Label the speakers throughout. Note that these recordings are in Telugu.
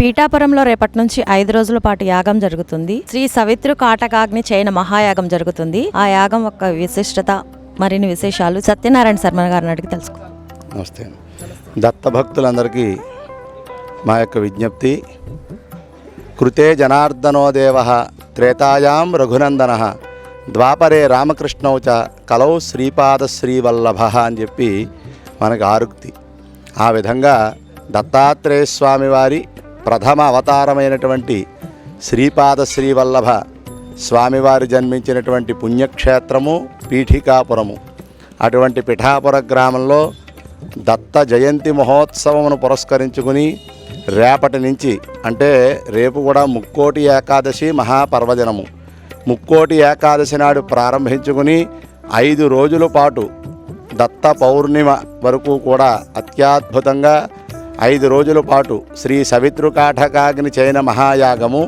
Speaker 1: పీఠాపురంలో రేపటి నుంచి ఐదు రోజుల పాటు యాగం జరుగుతుంది. శ్రీ సవిత్రు కాటకాగ్ని చైన మహాయాగం జరుగుతుంది. ఆ యాగం యొక్క విశిష్టత మరిన్ని విశేషాలు సత్యనారాయణ శర్మ గారిని అడిగి తెలుసుకో
Speaker 2: నమస్తే. దత్త భక్తులందరికీ మా యొక్క విజ్ఞప్తి. కృతే జనార్దనో దేవ త్రేతాయాం రఘునందన ద్వాపరే రామకృష్ణౌ చ కలౌ శ్రీపాద శ్రీవల్లభ అని చెప్పి మనకు ఆరుక్తి. ఆ విధంగా దత్తాత్రేయ స్వామి వారి ప్రథమ అవతారమైనటువంటి శ్రీపాద శ్రీవల్లభ స్వామివారు జన్మించినటువంటి పుణ్యక్షేత్రము పీఠికాపురము. అటువంటి పిఠాపుర గ్రామంలో దత్త జయంతి మహోత్సవమును పురస్కరించుకుని రేపటి నుంచి అంటే రేపు కూడా ముక్కోటి ఏకాదశి మహాపర్వదినము. ముక్కోటి ఏకాదశి నాడు ప్రారంభించుకుని ఐదు రోజుల పాటు దత్త పౌర్ణిమ వరకు కూడా అత్యద్భుతంగా ఐదు రోజుల పాటు శ్రీ సవితృకాఠకాగ్ని చైన మహాయాగము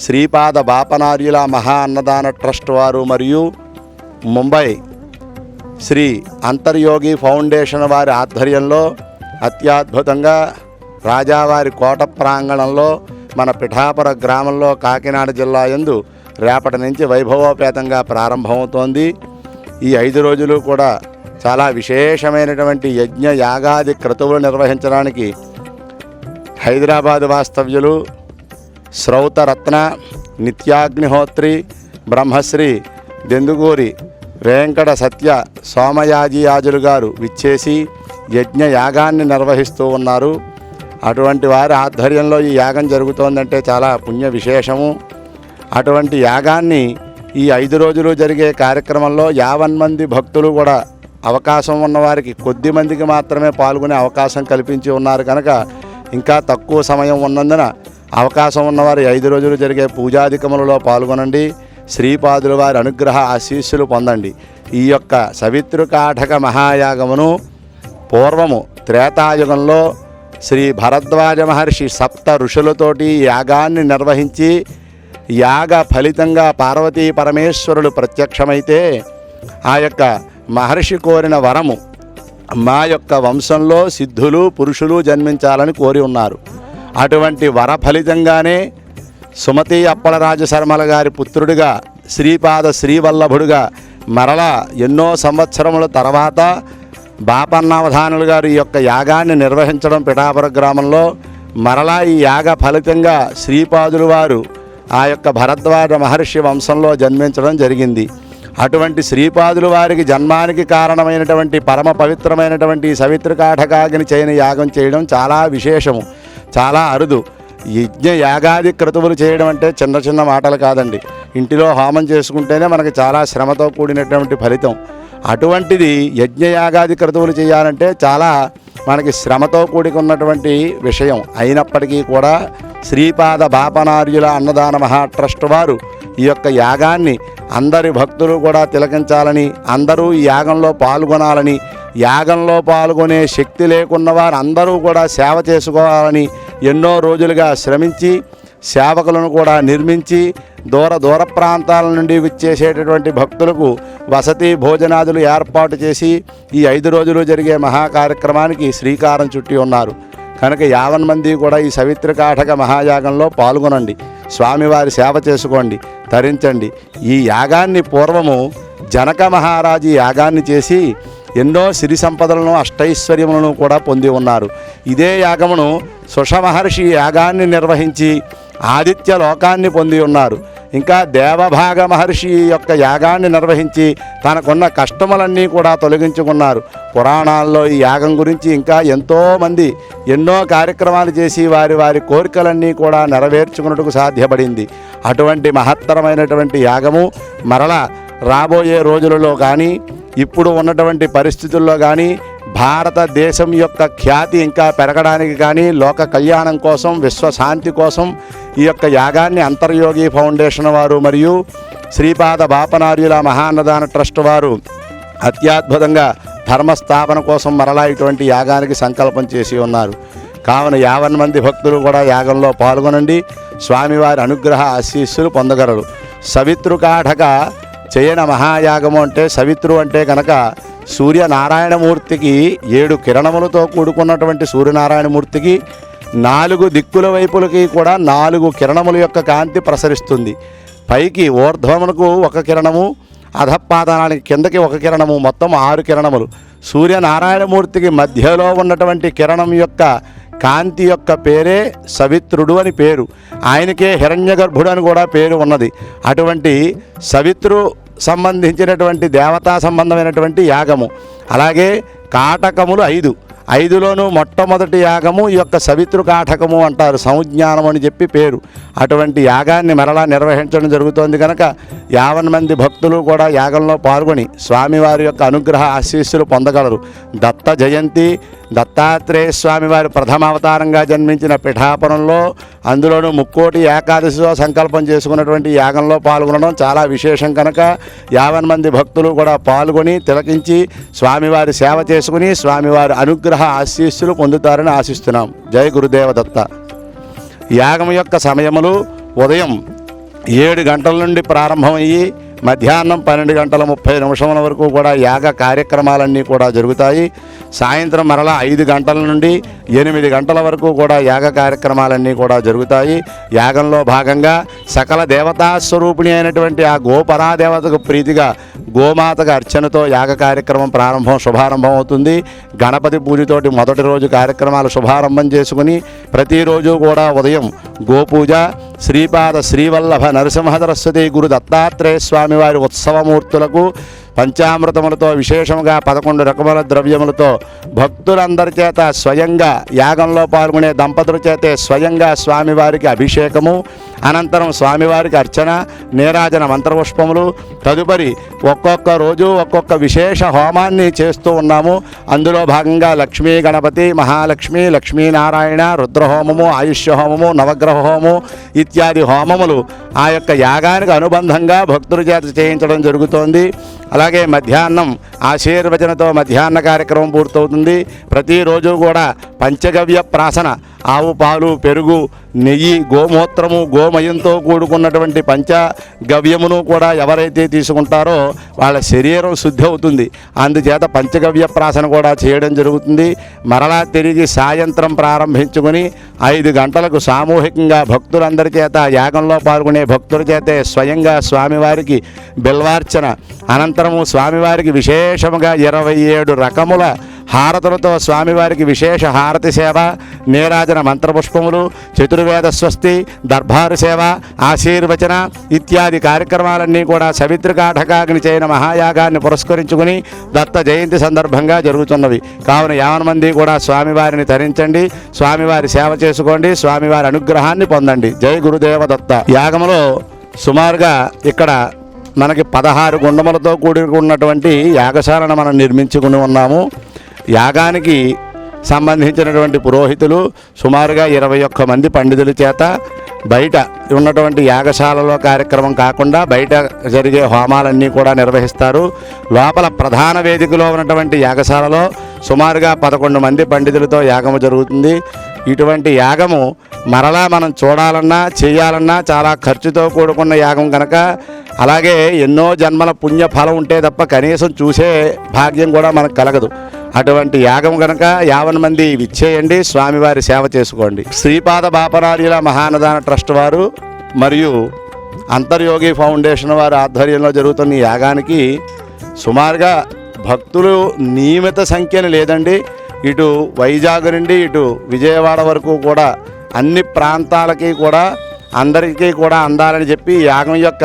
Speaker 2: శ్రీపాద బాపనార్యుల మహా అన్నదాన ట్రస్ట్ వారు మరియు ముంబై శ్రీ అంతర్యోగి ఫౌండేషన్ వారి ఆధ్వర్యంలో అత్యద్భుతంగా రాజావారి కోట ప్రాంగణంలో మన పిఠాపుర గ్రామంలో కాకినాడ జిల్లా యందు రేపటి నుంచి వైభవోపేతంగా ప్రారంభమవుతోంది. ఈ ఐదు రోజులు కూడా చాలా విశేషమైనటువంటి యజ్ఞ యాగాది క్రతువులు నిర్వహించడానికి హైదరాబాద్ వాస్తవ్యులు శ్రౌతరత్న నిత్యాగ్నిహోత్రి బ్రహ్మశ్రీ దెందుగూరి వెంకట సత్య సోమయాజియాజులు గారు విచ్చేసి యజ్ఞ యాగాన్ని నిర్వహిస్తూ ఉన్నారు. అటువంటి వారి ఆధ్వర్యంలో ఈ యాగం జరుగుతోందంటే చాలా పుణ్య విశేషము. అటువంటి యాగాన్ని ఈ ఐదు రోజులు జరిగే కార్యక్రమంలో యావన్ మంది భక్తులు కూడా అవకాశం ఉన్నవారికి కొద్ది మందికి మాత్రమే పాల్గొనే అవకాశం కల్పించి ఉన్నారు కనుక ఇంకా తక్కువ సమయం ఉన్నందున అవకాశం ఉన్నవారు ఐదు రోజులు జరిగే పూజాధికములలో పాల్గొనండి. శ్రీపాదుల వారి అనుగ్రహ ఆశీస్సులు పొందండి. ఈ యొక్క సవితృకాఠక మహాయాగమును పూర్వము త్రేతాయుగంలో శ్రీ భరద్వాజ మహర్షి సప్త ఋషులతోటి యాగాన్ని నిర్వహించి యాగ ఫలితంగా పార్వతీ పరమేశ్వరులు ప్రత్యక్షమైతే ఆ యొక్క మహర్షి కోరిన వరము మా యొక్క వంశంలో సిద్ధులు పురుషులు జన్మించాలని కోరి ఉన్నారు. అటువంటి వర ఫలితంగానే సుమతి అప్పలరాజు శర్మల గారి పుత్రుడిగా శ్రీపాద శ్రీవల్లభుడుగా మరలా ఎన్నో సంవత్సరముల తర్వాత బాపన్నావధానులు గారు ఈ యొక్క యాగాన్ని నిర్వహించడం పిఠాపుర గ్రామంలో మరలా ఈ యాగ ఫలితంగా శ్రీపాదులు వారు ఆ యొక్క భరద్వాజ మహర్షి వంశంలో జన్మించడం జరిగింది. అటువంటి శ్రీపాదులు వారికి జన్మానికి కారణమైనటువంటి పరమ పవిత్రమైనటువంటి ఈ సవిత్రకాఠకాగ్ని చేయని యాగం చేయడం చాలా విశేషము చాలా అరుదు. యజ్ఞ యాగాది క్రతువులు చేయడం అంటే చిన్న చిన్న మాటలు కాదండి. ఇంటిలో హోమం చేసుకుంటేనే మనకి చాలా శ్రమతో కూడినటువంటి ఫలితం. అటువంటిది యజ్ఞయాగాది క్రతువులు చేయాలంటే చాలా మనకి శ్రమతో కూడుకున్నటువంటి విషయం. అయినప్పటికీ కూడా శ్రీపాద బాపనార్యుల అన్నదాన మహా ట్రస్ట్ వారు ఈ యొక్క యాగాన్ని అందరి భక్తులు కూడా తిలకించాలని అందరూ ఈ యాగంలో పాల్గొనాలని యాగంలో పాల్గొనే శక్తి లేకున్న వారు అందరూ కూడా సేవ చేసుకోవాలని ఎన్నో రోజులుగా శ్రమించి సేవకులను కూడా నిర్మించి దూర దూర ప్రాంతాల నుండి విచ్చేసేటటువంటి భక్తులకు వసతి భోజనాదులు ఏర్పాటు చేసి ఈ ఐదు రోజులు జరిగే మహా కార్యక్రమానికి శ్రీకారం చుట్టి ఉన్నారు. కనుక యావన్ మంది కూడా ఈ సవిత్రకాఠక మహాయాగంలో పాల్గొనండి. స్వామివారి సేవ చేసుకోండి తరించండి. ఈ యాగాన్ని పూర్వము జనక మహారాజు యాగాన్ని చేసి ఎన్నో సిరి సంపదలను అష్టైశ్వర్యములను కూడా పొంది ఉన్నారు. ఇదే యాగమును సుష మహర్షి యాగాన్ని నిర్వహించి ఆదిత్య లోకాన్ని పొంది ఉన్నారు. ఇంకా దేవభాగ మహర్షి యొక్క యాగాన్ని నిర్వహించి తనకున్న కష్టములన్నీ కూడా తొలగించుకున్నారు. పురాణాల్లో ఈ యాగం గురించి ఇంకా ఎంతోమంది ఎన్నో కార్యక్రమాలు చేసి వారి వారి కోరికలన్నీ కూడా నెరవేర్చుకున్నట్టుకు సాధ్యపడింది. అటువంటి మహత్తరమైనటువంటి యాగము మరల రాబోయే రోజులలో కానీ ఇప్పుడు ఉన్నటువంటి పరిస్థితుల్లో కానీ భారతదేశం యొక్క ఖ్యాతి ఇంకా పెరగడానికి కానీ లోక కళ్యాణం కోసం విశ్వశాంతి కోసం ఈ యొక్క యాగాన్ని అంతర్యోగి ఫౌండేషన్ వారు మరియు శ్రీపాద బాపనార్యుల మహాన్నదాన ట్రస్ట్ వారు అత్యద్భుతంగా ధర్మస్థాపన కోసం మరలా ఇటువంటి యాగానికి సంకల్పం చేసి ఉన్నారు. కావున యావన్ మంది భక్తులు కూడా యాగంలో పాల్గొనండి. స్వామివారి అనుగ్రహ ఆశీస్సులు పొందగలరు. సవితృకాఠక చేయన మహాయాగము అంటే సవిత్రు అంటే కనుక సూర్యనారాయణమూర్తికి ఏడు కిరణములతో కూడుకున్నటువంటి సూర్యనారాయణమూర్తికి నాలుగు దిక్కుల వైపులకి కూడా నాలుగు కిరణముల యొక్క కాంతి ప్రసరిస్తుంది. పైకి ఊర్ధ్వమునకు ఒక కిరణము అధపాదానానికి కిందకి ఒక కిరణము మొత్తం ఆరు కిరణములు. సూర్యనారాయణమూర్తికి మధ్యలో ఉన్నటువంటి కిరణం యొక్క కాంతి యొక్క పేరే సవిత్రుడు అని పేరు. ఆయనకే హిరణ్యగర్భుడు అని కూడా పేరు ఉన్నది. అటువంటి సవిత్రు సంబంధించినటువంటి దేవతా సంబంధమైనటువంటి యాగము. అలాగే కాటకములు ఐదు. ఐదులోనూ మొట్టమొదటి యాగము ఈ యొక్క సవితృకాఠకము అంటారు సంజ్ఞానం అని చెప్పి పేరు. అటువంటి యాగాన్ని మరలా నిర్వహించడం జరుగుతోంది కనుక యావన్ మంది భక్తులు కూడా యాగంలో పాల్గొని స్వామివారి యొక్క అనుగ్రహ ఆశీస్సులు పొందగలరు. దత్త జయంతి దత్తాత్రేయ స్వామివారి ప్రథమ అవతారంగా జన్మించిన పిఠాపురంలో అందులోనూ ముక్కోటి ఏకాదశిలో సంకల్పం చేసుకున్నటువంటి యాగంలో పాల్గొనడం చాలా విశేషం కనుక యావన్ మంది భక్తులు కూడా పాల్గొని తిలకించి స్వామివారి సేవ చేసుకుని స్వామివారి అనుగ్రహ ఆశీస్సులు పొందుతారని ఆశిస్తున్నాం. జై గురుదేవ దత్త. యాగం యొక్క సమయములు ఉదయం ఏడు గంటల నుండి ప్రారంభమయ్యి మధ్యాహ్నం పన్నెండు గంటల ముప్పై నిమిషముల వరకు కూడా యాగ కార్యక్రమాలన్నీ కూడా జరుగుతాయి. సాయంత్రం మరలా ఐదు గంటల నుండి ఎనిమిది గంటల వరకు కూడా యాగ కార్యక్రమాలన్నీ కూడా జరుగుతాయి. యాగంలో భాగంగా సకల దేవతా స్వరూపిణి అయినటువంటి ఆ గోపరాదేవతకు ప్రీతిగా గోమాతకు అర్చనతో యాగ కార్యక్రమం ప్రారంభం శుభారంభం అవుతుంది. గణపతి పూజతోటి మొదటి రోజు కార్యక్రమాలు శుభారంభం చేసుకుని ప్రతిరోజు కూడా ఉదయం గోపూజ శ్రీపాద శ్రీవల్లభ నరసింహ సరస్వతి గురు దత్తాత్రేయ స్వామివారి ఉత్సవమూర్తులకు పంచామృతములతో విశేషముగా పదకొండు రకముల ద్రవ్యములతో భక్తులందరి చేత స్వయంగా యాగంలో పాల్గొనే దంపతుల చేతే స్వయంగా స్వామివారికి అభిషేకము అనంతరం స్వామివారికి అర్చన నీరాజన మంత్రపుష్పములు తదుపరి ఒక్కొక్క రోజు ఒక్కొక్క విశేష హోమాన్ని చేస్తూ ఉన్నాము. అందులో భాగంగా లక్ష్మీ గణపతి మహాలక్ష్మి లక్ష్మీనారాయణ రుద్రహోమము ఆయుష్య హోమము నవగ్రహ హోమము ఇత్యాది హోమములు ఆ యొక్క యాగానికి అనుబంధంగా భక్తుల చేత చేయించడం జరుగుతోంది. అలాగే మధ్యాహ్నం ఆశీర్వచనతో మధ్యాహ్న కార్యక్రమం పూర్తవుతుంది. ప్రతిరోజు కూడా పంచగవ్య ప్రాసన ఆవు పాలు పెరుగు నెయ్యి గోమూత్రము గో గోమయంతో కూడుకున్నటువంటి పంచగవ్యమును కూడా ఎవరైతే తీసుకుంటారో వాళ్ళ శరీరం శుద్ధి అవుతుంది. అందుచేత పంచగవ్య ప్రాసన కూడా చేయడం జరుగుతుంది. మరలా తిరిగి సాయంత్రం ప్రారంభించుకొని ఐదు గంటలకు సామూహికంగా భక్తులందరి చేత యాగంలో పాల్గొనే భక్తుల చేతే స్వయంగా స్వామివారికి బిల్వార్చన. అనంతరము స్వామివారికి విశేషముగా ఇరవై ఏడు రకముల హారతులతో స్వామివారికి విశేష హారతి సేవ నీరాజన మంత్రపుష్పములు చతుర్వేద స్వస్తి దర్బారు సేవ ఆశీర్వచన ఇత్యాది కార్యక్రమాలన్నీ కూడా సవిత్రికాఠకాగ్ని చేయన మహాయాగాన్ని పురస్కరించుకుని దత్త జయంతి సందర్భంగా జరుగుతున్నవి. కావున యావన మంది కూడా స్వామివారిని తరించండి స్వామివారి సేవ చేసుకోండి స్వామివారి అనుగ్రహాన్ని పొందండి. జై గురుదేవ దత్త. యాగములో సుమారుగా ఇక్కడ మనకి పదహారు గుండములతో కూడి ఉన్నటువంటి యాగశాలను మనం నిర్మించుకుని ఉన్నాము. యాగానికి సంబంధించినటువంటి పురోహితులు సుమారుగా ఇరవై ఒక్క మంది పండితుల చేత బయట ఉన్నటువంటి యాగశాలలో కార్యక్రమం కాకుండా బయట జరిగే హోమాలన్నీ కూడా నిర్వహిస్తారు. లోపల ప్రధాన వేదికలో ఉన్నటువంటి యాగశాలలో సుమారుగా పదకొండు మంది పండితులతో యాగము జరుగుతుంది. ఇటువంటి యాగము మరలా మనం చూడాలన్నా చేయాలన్నా చాలా ఖర్చుతో కూడుకున్న యాగం కనుక అలాగే ఎన్నో జన్మల పుణ్య ఫలం ఉంటే తప్ప కనీసం చూసే భాగ్యం కూడా మనకు కలగదు. అటువంటి యాగం కనుక యావన మంది విచ్చేయండి స్వామివారి సేవ చేసుకోండి. శ్రీపాద బాపరార్యుల మహానదాన ట్రస్ట్ వారు మరియు అంతర్యోగి ఫౌండేషన్ వారి ఆధ్వర్యంలో జరుగుతున్న ఈ యాగానికి సుమారుగా భక్తులు నియమిత సంఖ్యను లేదండి. ఇటు వైజాగ్ నుండి ఇటు విజయవాడ వరకు కూడా అన్ని ప్రాంతాలకి కూడా అందరికీ కూడా అందాలని చెప్పి యాగం యొక్క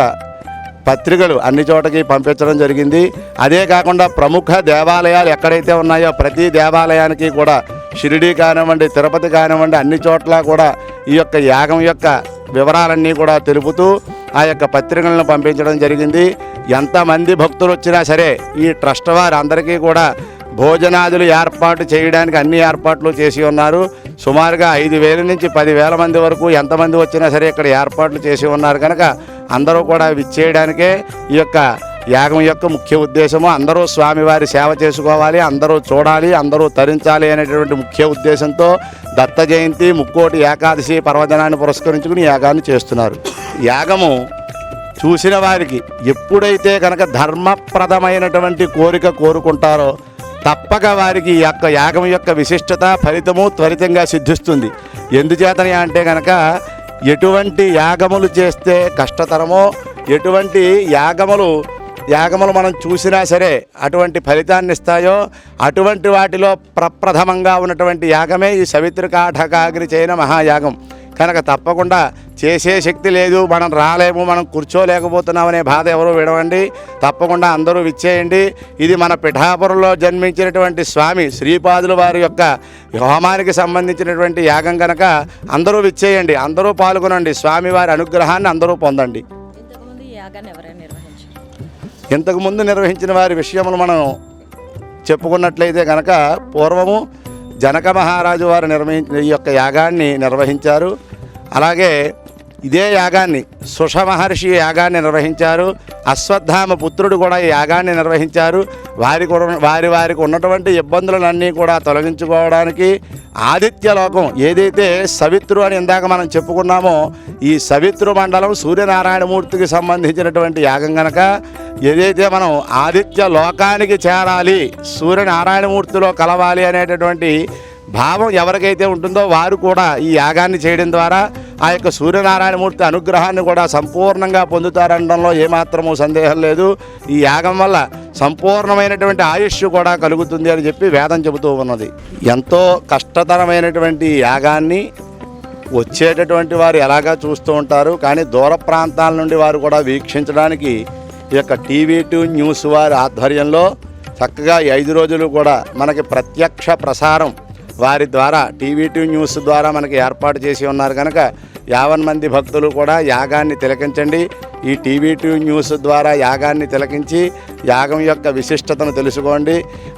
Speaker 2: పత్రికలు అన్ని చోటకి పంపించడం జరిగింది. అదే కాకుండా ప్రముఖ దేవాలయాలు ఎక్కడైతే ఉన్నాయో ప్రతి దేవాలయానికి కూడా షిరిడి కానివ్వండి తిరుపతి కానివ్వండి అన్ని చోట్ల కూడా ఈ యొక్క యాగం యొక్క వివరాలన్నీ కూడా తెలుపుతూ ఆ యొక్క పత్రికలను పంపించడం జరిగింది. ఎంతమంది భక్తులు వచ్చినా సరే ఈ ట్రస్ట్ వారు అందరికీ కూడా భోజనాదులు ఏర్పాటు చేయడానికి అన్ని ఏర్పాట్లు చేసి ఉన్నారు. సుమారుగా ఐదు వేల నుంచి పదివేల మంది వరకు ఎంతమంది వచ్చినా సరే ఇక్కడ ఏర్పాట్లు చేసి ఉన్నారు. కనుక అందరూ కూడా విచ్చేయడానికే ఈ యొక్క యాగం యొక్క ముఖ్య ఉద్దేశము. అందరూ స్వామివారి సేవ చేసుకోవాలి అందరూ చూడాలి అందరూ తరించాలి అనేటువంటి ముఖ్య ఉద్దేశంతో దత్త జయంతి ముక్కోటి ఏకాదశి పర్వదినాన్ని పురస్కరించుకుని యాగాన్ని చేస్తున్నారు. యాగము చూసిన వారికి ఎప్పుడైతే కనుక ధర్మప్రదమైనటువంటి కోరిక కోరుకుంటారో తప్పక వారికి ఈ యొక్క యాగం యొక్క విశిష్టత ఫలితము త్వరితంగా సిద్ధిస్తుంది. ఎందుచేతని అంటే కనుక ఎటువంటి యాగములు చేస్తే కష్టతరమో ఎటువంటి యాగములు యాగములు మనం చూసినా సరే అటువంటి ఫలితాన్ని ఇస్తాయో అటువంటి వాటిలో ప్రప్రథమంగా ఉన్నటువంటి యాగమే ఈ సవిత్రికాఠకాగ్రి చేయన మహాయాగం. కనుక తప్పకుండా చేసే శక్తి లేదు మనం రాలేము మనం కూర్చోలేకపోతున్నామనే బాధ ఎవరు విడవండి. తప్పకుండా అందరూ విచ్చేయండి. ఇది మన పిఠాపురంలో జన్మించినటువంటి స్వామి శ్రీపాదుల వారి యొక్క హోమానికి సంబంధించినటువంటి యాగం కనుక అందరూ విచ్చేయండి అందరూ పాల్గొనండి. స్వామివారి అనుగ్రహాన్ని అందరూ పొందండి.
Speaker 1: ఇంతకుముందు
Speaker 2: నిర్వహించిన వారి విషయములు మనం చెప్పుకున్నట్లయితే కనుక పూర్వము జనక మహారాజు వారు నిర్వహించిన ఈ యొక్క యాగాన్ని నిర్వహించారు. అలాగే ఇదే యాగాన్ని. సుష మహర్షి యాగాన్ని నిర్వహించారు. అశ్వత్థామ పుత్రుడు కూడా ఈ యాగాన్ని నిర్వహించారు. వారికి వారి వారికి ఉన్నటువంటి ఇబ్బందులన్నీ కూడా తొలగించుకోవడానికి ఆదిత్య లోకం ఏదైతే సవిత్రు అని ఇందాక మనం చెప్పుకున్నామో ఈ సవిత్రు మండలం సూర్యనారాయణమూర్తికి సంబంధించినటువంటి యాగం గనక ఏదైతే మనం ఆదిత్య లోకానికి చేరాలి సూర్యనారాయణమూర్తిలో కలవాలి అనేటటువంటి భావం ఎవరికైతే ఉంటుందో వారు కూడా ఈ యాగాన్ని చేయడం ద్వారా ఆ యొక్క సూర్యనారాయణమూర్తి అనుగ్రహాన్ని కూడా సంపూర్ణంగా పొందుతారనడంలో ఏమాత్రము సందేహం లేదు. ఈ యాగం వల్ల సంపూర్ణమైనటువంటి ఆయుష్ కూడా కలుగుతుంది అని చెప్పి వేదం చెబుతూ ఉన్నది. ఎంతో కష్టతరమైనటువంటి యాగాన్ని వచ్చేటటువంటి వారు ఎలాగా చూస్తూ ఉంటారు కానీ దూర ప్రాంతాల నుండి వారు కూడా వీక్షించడానికి ఈ యొక్క టీవీ టూ న్యూస్ వారి ఆధ్వర్యంలో చక్కగా ఈ ఐదు రోజులు కూడా మనకి ప్రత్యక్ష ప్రసారం వారి ద్వారా టీవీ టూ న్యూస్ ద్వారా మనకి ఏర్పాటు చేసి ఉన్నారు కనుక యావన్ మంది భక్తులు కూడా యాగాన్ని తిలకించండి. ఈ టీవీ టూ న్యూస్ ద్వారా యాగాన్ని తిలకించి యాగం యొక్క విశిష్టతను తెలుసుకోండి.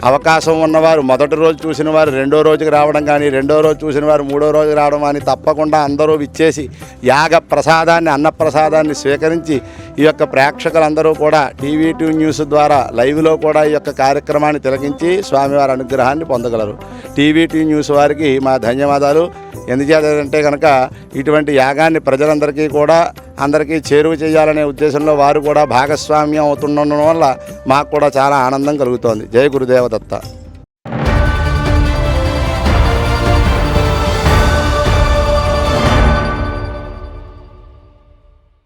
Speaker 2: అవకాశం ఉన్నవారు మొదటి రోజు చూసిన వారు రెండో రోజుకి రావడం కానీ రెండో రోజు చూసిన వారు మూడో రోజు రావడం కానీ తప్పకుండా అందరూ విచ్చేసి యాగ ప్రసాదాన్ని అన్నప్రసాదాన్ని స్వీకరించి ఈ యొక్క ప్రేక్షకులందరూ కూడా టీవీ టూ న్యూస్ ద్వారా లైవ్లో కూడా ఈ యొక్క కార్యక్రమాన్ని తిలకించి స్వామివారి అనుగ్రహాన్ని పొందగలరు. టీవీ టూ న్యూస్ వారికి మా ధన్యవాదాలు. ఎందుచేతంటే కనుక ఇటువంటి యాగాన్ని ప్రజలందరికీ కూడా అందరికీ చేరువ చేయాలనే ఉద్దేశంలో వారు కూడా భాగస్వామ్యం అవుతుండడం వల్ల మాకు కూడా చాలా ఆనందం కలుగుతోంది. జయ గురుదేవదత్త.